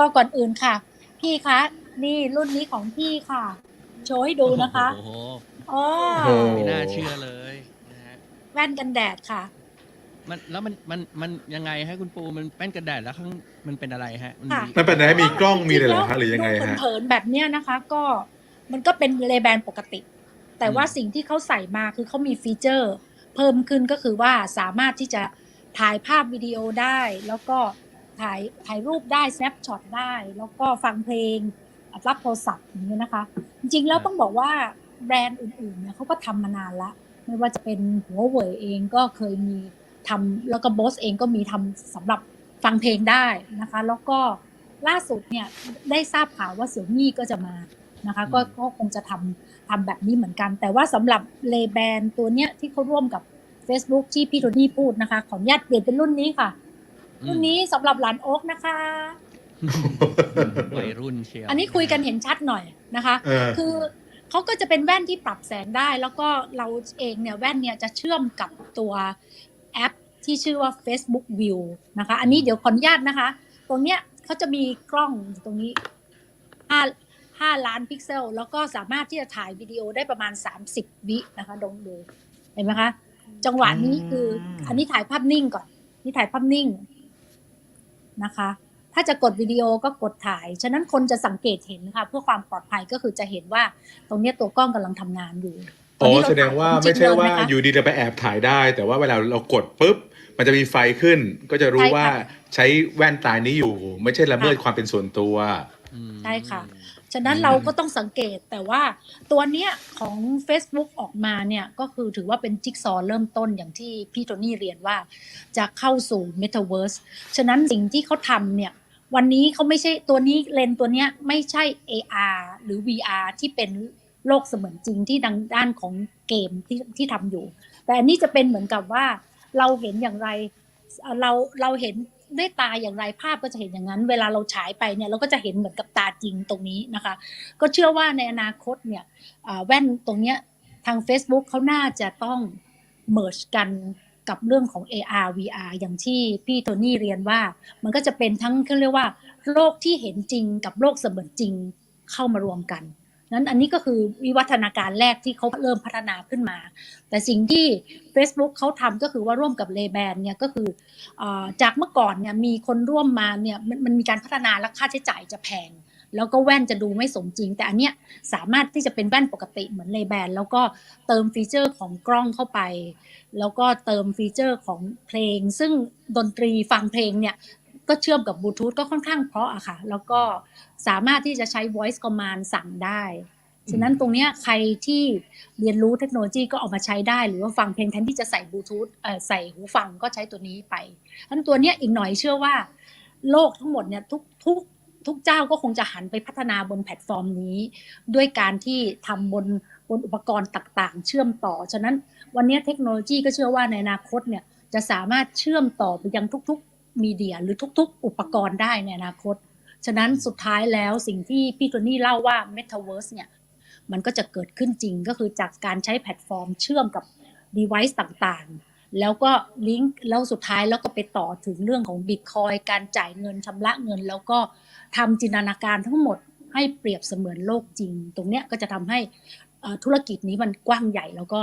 ก็ก่อนอื่นค่ะ พี่คะ นี่รุ่นนี้ของพี่ค่ะ โชว์ให้ดูนะคะโอ้โหอ๋อโอ้โห ไม่น่าเชื่อเลยนะฮะแว่นกันแดดค่ะ มันแล้วมันมันมันยังไงฮะคุณปูมันแป้นกระดาษแล้วข้างมันเป็นอะไรฮะมันค่ะมีมันเป็นอะไรมีกล้องมีอะไรเหรอฮะหรือยังไงดูฮะ เผินๆแบบเนี้ยนะคะ ก็มันก็เป็นเลแบนปกติ แต่ว่าสิ่งที่เขาใส่มาคือเขามีฟีเจอร์ เพิ่มขึ้นก็คือว่าสามารถที่จะถ่ายภาพวิดีโอได้ แล้วก็ ถ่ายถ่ายรูปได้ snapshot ได้ แล้วก็ฟังเพลงรับโทรศัพท์อย่างนี้ยนะคะ จริงๆแล้วต้องบอกว่าแบรนด์อื่นๆเนี่ยเขาก็ทำมานานละไม่ว่าจะเป็นหัวเว่ยเองก็เคยมีทำแล้วก็บอสเองก็มีทำสำหรับฟังเพลงได้นะคะ แล้วก็ล่าสุดเนี่ยได้ทราบข่าวว่าเสี่ยมี่ก็จะมานะคะก็ก็คงจะทำทำแบบนี้เหมือนกัน แต่ว่าสำหรับเลแบนตัวเนี้ยที่เขาร่วมกับ Facebook ที่พี่โทนี่พูดนะคะ ขออนุญาตเปลี่ยนเป็นรุ่นนี้ค่ะ รุ่นนี้สำหรับหลานโอ๊กนะคะ วัยรุ่นเชียวอันนี้คุยกันเห็นชัดหน่อยนะคะ เออ คือเขาก็จะเป็นแว่นที่ปรับแสงได้ แล้วก็เราเองเนี่ยแว่นเนี่ยจะเชื่อมกับตัวแอปที่ชื่อว่า Facebook View นะคะ อันนี้เดี๋ยวขออนุญาตนะคะ ตรงเนี้ยเขาจะมีกล้องตรงนี้5 5ล้านพิกเซล แล้วก็สามารถที่จะถ่ายวิดีโอได้ประมาณ 30 วินะคะลองดูเห็นไหมคะ จังหวะนี้คืออมอันนี้ถ่ายภาพนิ่งก่อน นี่ถ่ายภาพนิ่ง นะคะ ถ้าจะกดวิดีโอก็กดถ่าย ฉะนั้นคนจะสังเกตเห็นค่ะเพื่อความปลอดภัยก็คือจะเห็นว่าตรงเนี้ยตัวกล้องกำลังทำงานอยู่ตอ๋นอนี้เรแสดงว่าถ่ยไม่ใช่ว่าจริงๆเลยนะคะอยู่ดีเราไปแอบถ่ายได้ แต่ว่าเวลาเรากดปุ๊บ มันจะมีไฟขึ้น ก็จะรู้ใช่ค่ะว่าใช้แว่นตานี้อยู่ ไม่ใช่ละเมิดความเป็นส่วนตัวอืม ใช่ค่ะ ฉะนั้นอืมเราก็ต้องสังเกตแต่ว่าตัวเนี้ยของ Facebook ออกมาเนี่ยก็คือถือว่าเป็นจิ๊กซอว์เริ่มต้นอย่างที่พี่โทนี่เรียนว่าจะเข้าสู่ Metaverse ฉะนั้นสิ่งที่เขาทำเนี่ยวันนี้เขาไม่ใช่ตัวนี้เลนส์ตัวเนี้ยไม่ใช่ AR หรือ VR ที่เป็นโลกเสมือนจริงที่ดังด้านของเกมที่ที่ทำอยู่ แต่อันนี้จะเป็นเหมือนกับว่าเราเห็นอย่างไรเอ่อเราเราเห็น ด้วยตาอย่างไรภาพก็จะเห็นอย่างนั้น เวลาเราฉายไปเนี่ยเราก็จะเห็นเหมือนกับตาจริงตรงนี้นะคะ ก็เชื่อว่าในอนาคตเนี่ยแว่นตรงเนี้ยทาง Facebook เขาน่าจะต้อง merge กันกับเรื่องของ AR VR อย่างที่พี่โทนี่เรียนว่า มันก็จะเป็นทั้งเขาเรียกว่า โลกที่เห็นจริงกับโลกเสมือนจริงเข้ามารวมกัน นั้นอันนี้ก็คือวิวัฒนาการแรกที่เขาเริ่มพัฒนาขึ้นมา แต่สิ่งที่ Facebook เขาทำก็คือว่าร่วมกับเลแบนเนี่ยก็คืออจากเมื่อก่อนเนี่ยมีคนร่วมมาเนี่ยมมันมีการพัฒนาและค่าใช้จ่ายจะแพง แล้วก็แว่นจะดูไม่สมจริง แต่อันเนี้ยสามารถที่จะเป็นแว่นปกติเหมือนเลแบนแล้วก็เติมฟีเจอร์ของกล้องเข้าไป แล้วก็เติมฟีเจอร์ของเพลง ซึ่งดนตรีฟังเพลงเนี่ย ก็เชื่อมกับบลูทูธก็ค่อนข้างเพราะอะค่ะ แล้วก็สามารถที่จะใช้ voice command สั่งได้ ฉะนั้นตรงนี้ใครที่เรียนรู้เทคโนโลยีก็เอามาใช้ได้ หรือว่าฟังเพลงแทนที่จะใส่บลูทูธใส่หูฟังก็ใช้ตัวนี้ไปอันตัวนี้อีกหน่อยเชื่อว่า โลกทั้งหมดเนี่ยทุกทุกทุกเจ้าก็คงจะหันไปพัฒนาบนแพลตฟอร์มนี้ ด้วยการที่ทำบนบนอุปกรณ์ต่างๆ เชื่อมต่อ ฉะนั้นวันนี้เทคโนโลยีก็เชื่อว่าในอนาคตเนี่ยจะสามารถเชื่อมต่อไปยังทุกๆ มีเดียหรือทุกๆ อุปกรณ์ได้ในอนาคต ฉะนั้นสุดท้ายแล้วสิ่งที่พี่โทนี่เล่าว่า Metaverse เนี่ยมันก็จะเกิดขึ้นจริงก็คือจากการใช้แพลตฟอร์มเชื่อมกับ device ต่างๆ แล้วก็ลิงก์แล้วสุดท้ายแล้วก็ไปต่อถึงเรื่องของ Bitcoin การจ่ายเงินชำระเงิน แล้วก็ทำจินตนาการทั้งหมดให้เปรียบเสมือนโลกจริง ตรงเนี้ยก็จะทำให้เอ่อธุรกิจนี้มันกว้างใหญ่แล้วก็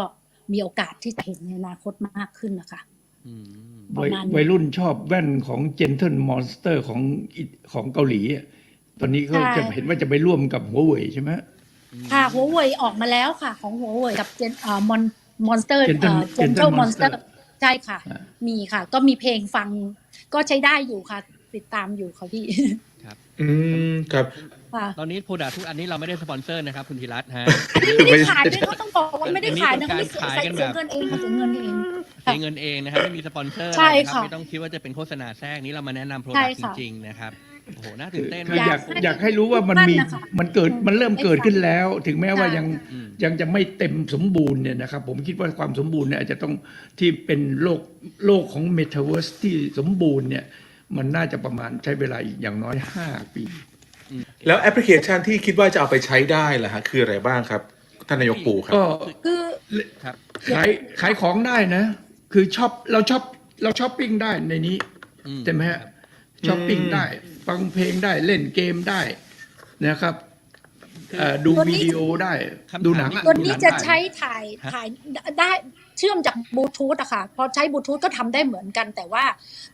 มีโอกาสที่จะเห็นในอนาคตมากขึ้นนะคะ อืมประวัยมาณนี้วัยรุ่นชอบแว่นของ Gentle Monster ของอิของเกาหลีอะตอนนี้เขาใช่จะเห็นว่าจะไปร่วมกับหัวเว่ยใช่ไหมค่ะหัวเว่ยออกมาแล้วค่ะ ของหัวเว่ยกับเจนเอ่อมอนมอนสเตอร์ Gentle เจนเทล Gentle มอนสเตอ Monster ร์ใช่ค่ะอ่ามีค่ะ ก็มีเพลงฟังก็ใช้ได้อยู่ค่ะ ติดตามอยู่ค่ะพี่อืมครับค่ะ ตอนนี้โปรดักทุกอันนี้เราไม่ได้สปอนเซอร์นะครับคุณธีรัตน์ฮะ ไม่ได้ขายด้วยเขาต้องบอกว่าไม่ได้ขายนะอันนี้ไม่เป็นการใส่ขายกันเสียแบบเงินเองค่ะเสียเงินเองเสียเงินเองนะครับไม่มีสปอนเซอร์ใช่นะครับค่ะไม่ต้องคิดว่าจะเป็นโฆษณาแทรกนี้เรามาแนะนำโปรใช่ดักจค่ะ ริงๆนะครับโอ้โหน่าตื่นเต้นคือมากอยากให้อยากให้รู้ว่ามันมีทุกท่านนะคะมันเกิดอืมมันเริ่มให้เกิดฟังขึ้นแล้ว ถึงแม้ว่าใช่ ยังอืมยังจะไม่เต็มสมบูรณ์เนี่ยนะครับ ผมคิดว่าความสมบูรณ์เนี่ยอาจจะต้องที่เป็นโลกโลกของ Metaverse ที่สมบูรณ์เนี่ย มันน่าจะประมาณใช้เวลาอีกอย่างน้อย 5 ปี แล้วแอปพลิเคชันที่คิดว่าจะเอาไปใช้ได้ล่ะฮะคืออะไรบ้างครับ ท่านนายกปู่ครับ ก็คือครับขายขายของได้นะ คือช็อปเราช็อปเราช้อปปิ้งได้ในนี้อืมใช่ไหมฮะช้อปปิ้งได้ ฟังเพลงได้เล่นเกมได้นะครับ เอ่อดูตัวนี้ วิดีโอได้ คำถาม ดูหนังอะตัวดูหนี้งจะได้ ใช้ถ่ายฮะ ถ่ายได้เชื่อมจากบลูทูธอะค่ะพอใช้บลูทูธก็ทำได้เหมือนกัน แต่ว่า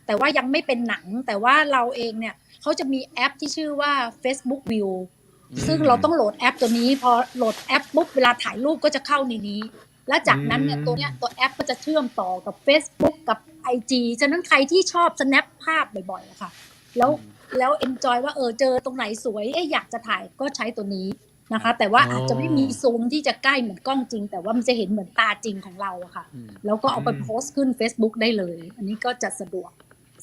แต่ว่ายังไม่เป็นหนัง แต่ว่าเราเองเนี่ยเขาจะมีแอปที่ชื่อว่า Facebook View ซึ่งเราต้องโหลดแอปตัวนี้ พอโหลดแอปปุ๊บเวลาถ่ายรูปก็จะเข้าในนี้ แล้วจากนั้นเนี่ยอืม ตัวเนี้ยตัวแอปก็จะเชื่อมต่อกับ Facebook กับ IG ฉะนั้นใครที่ชอบ snap ภาพบ่อยๆอะค่ะ แล้ว แล้ว enjoy ว่าเออเจอตรงไหนสวยเอ๊ะอยากจะถ่ายก็ใช้ตัวนี้นะคะ แต่ว่าอ๋อออาจจะไม่มีซูมที่จะใกล้เหมือนกล้องจริง แต่ว่ามันจะเห็นเหมือนตาจริงของเราอะค่ะอืมแล้วก็เอาไปอืมโพสต์ขึ้น Facebook ได้เลย อันนี้ก็จะสะดวก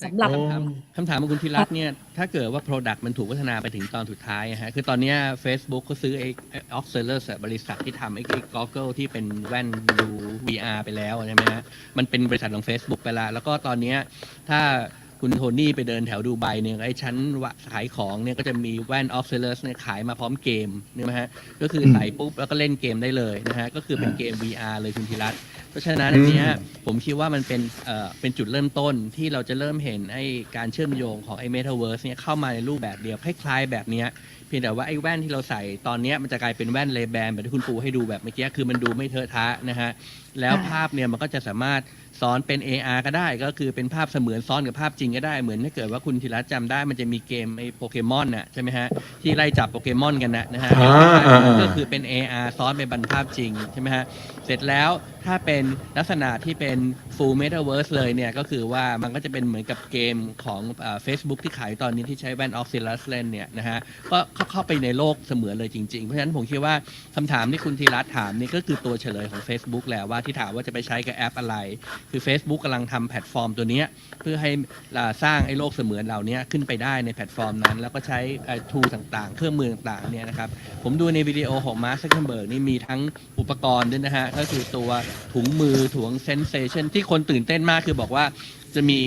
สำหรับโอ้คำถามคำถามของคุณธีรัตน์เนี่ยถ้าเกิดว่า Product มันถูกพัฒนาไปถึงตอนสุดท้ายอะฮะคือตอนเนี้ย Facebook เขาซื้อไอ้ Oculus อะบริษัทที่ทำไอ้ไอ้ Goggle ที่เป็นแว่นดู VR ไปแล้วใช่ไหมฮะมันเป็นบริษัทของ Facebook ไปแล้วแล้วก็ตอนเนี้ยถ้า คุณโทนี่ไปเดินแถวดูไบเนี่ยไอ้ชั้นขายของเนี่ยก็จะมีแว่น Oculus เนี่ยขายมาพร้อมเกมนี่ไหมฮะก็คือใส่ปุ๊บแล้วก็เล่นเกมได้เลยนะฮะก็คือเป็นเกม VR เลยคุณธีรัตน์เพราะฉะนั้นอันนี้ผมคิดว่ามันเป็นเอ่อเป็นจุดเริ่มต้นที่เราจะเริ่มเห็นไอ้การเชื่อมโยงของไอ้ Metaverse เนี่ยเข้ามาในรูปแบบเดียวคล้ายๆแบบเนี้ยเพียงแต่ว่าไอ้แว่นที่เราใส่ตอนนี้มันจะกลายเป็นแว่นเลแบนแบบที่คุณปูให้ดูแบบเมื่อกี้คือมันดูไม่เทอะทะนะฮะแล้วภาพเนี่ยมันก็จะสามารถซ้อนเป็น AR ก็ได้ก็คือเป็นภาพเสมือนซ้อนกับภาพจริงก็ได้เหมือนถ้าเกิดว่าคุณธีรัตน์จำได้มันจะมีเกมไอ้โปเกมอนน่ะใช่ไหมฮะที่ไล่จับโปเกมอนกันนะนะฮะอ่าอ่าอ่า ก็คือเป็น AR ซ้อนเป็นบรรภาพจริงใช่ไหมฮะเสร็จแล้วถ้าเป็นลักษณะที่เป็น full metaverse เลยเนี่ย ก็คือว่ามันก็จะเป็นเหมือนกับเกมของเฟซบุ๊กที่ขายตอนนี้ที่ใช้แว่น Oculus เล่นเนี่ยนะฮะ ก็เข้าเข้าไปในโลกเสมือนเลยจริง ๆ เพราะฉะนั้นผมคิดว่าคำถามที่คุณธีรัตน์ถามนี่ก็คือตัวเฉลยของ Facebook แล้วว่าที่ถามว่าจะไปใช้กับแอปอะไร คือ Facebook กำลังทำแพลตฟอร์มตัวเนี้ยเพื่อให้อ่าสร้างไอ้โลกเสมือนเหล่านี้ขึ้นไปได้ในแพลตฟอร์มนั้น แล้วก็ใช้ทูต่างๆ เครื่องมือต่างๆเนี่ยนะครับผมดูในวิดีโอของมาร์คซักเคเบิร์กนี่มีทั้งอุปกรณ์ด้วยนะฮะก็คือตัวถุงมือถุงเซนเซชันที่คนตื่นเต้นมากคือบอกว่าจะมี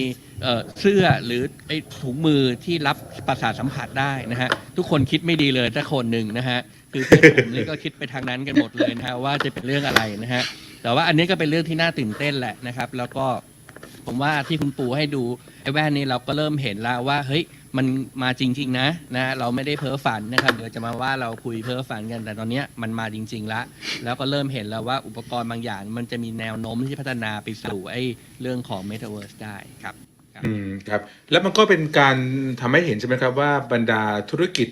เสื้อหรือไอ้ถุงมือที่รับประสาทสัมผัสได้นะฮะ ทุกคนคิดไม่ดีเลยถ้าคนหนึ่งนะฮะ คือเพื่อนผมนี่ก็คิดไปทางนั้นกันหมดเลยนะฮะว่าจะเป็นเรื่องอะไรนะฮะ แต่ว่าอันนี้ก็เป็นเรื่องที่น่าตื่นเต้นแหละนะครับ แล้วก็ผมว่าที่คุณปู่ให้ดูไอ้แว่นนี้เราก็เริ่มเห็นแล้วว่าเฮ้ย มันมาจริง ๆ นะนะเราไม่ได้เพ้อฝันนะครับเดี๋ยวจะมาว่าเราคุยเพ้อฝันกันแต่ตอนเนี้ยมันมาจริง ๆ แล้ว แล้วก็เริ่มเห็นแล้วว่าอุปกรณ์บางอย่าง มันจะมีแนวโน้มที่พัฒนาไปสู่ไอ้เรื่องของ Metaverse ได้ครับอืมครับ แล้วมันก็เป็นการทำให้เห็นใช่ไหมครับว่าบรรดาธุรกิจ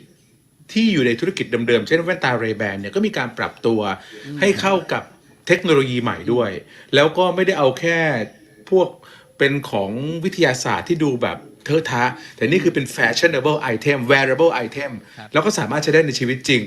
ที่อยู่ในธุรกิจเดิมๆ เช่นแว่นตาเรแบนเนี่ยก็มีการปรับตัวให้เข้ากับเทคโนโลยีใหม่ด้วย แล้วก็ไม่ได้เอาแค่พวกเป็นของวิทยาศาสตร์ที่ดูแบบ เทอะทะแต่นี่คือเป็น fashionable item wearable item ครับแล้วก็สามารถใช้ได้ในชีวิตจริง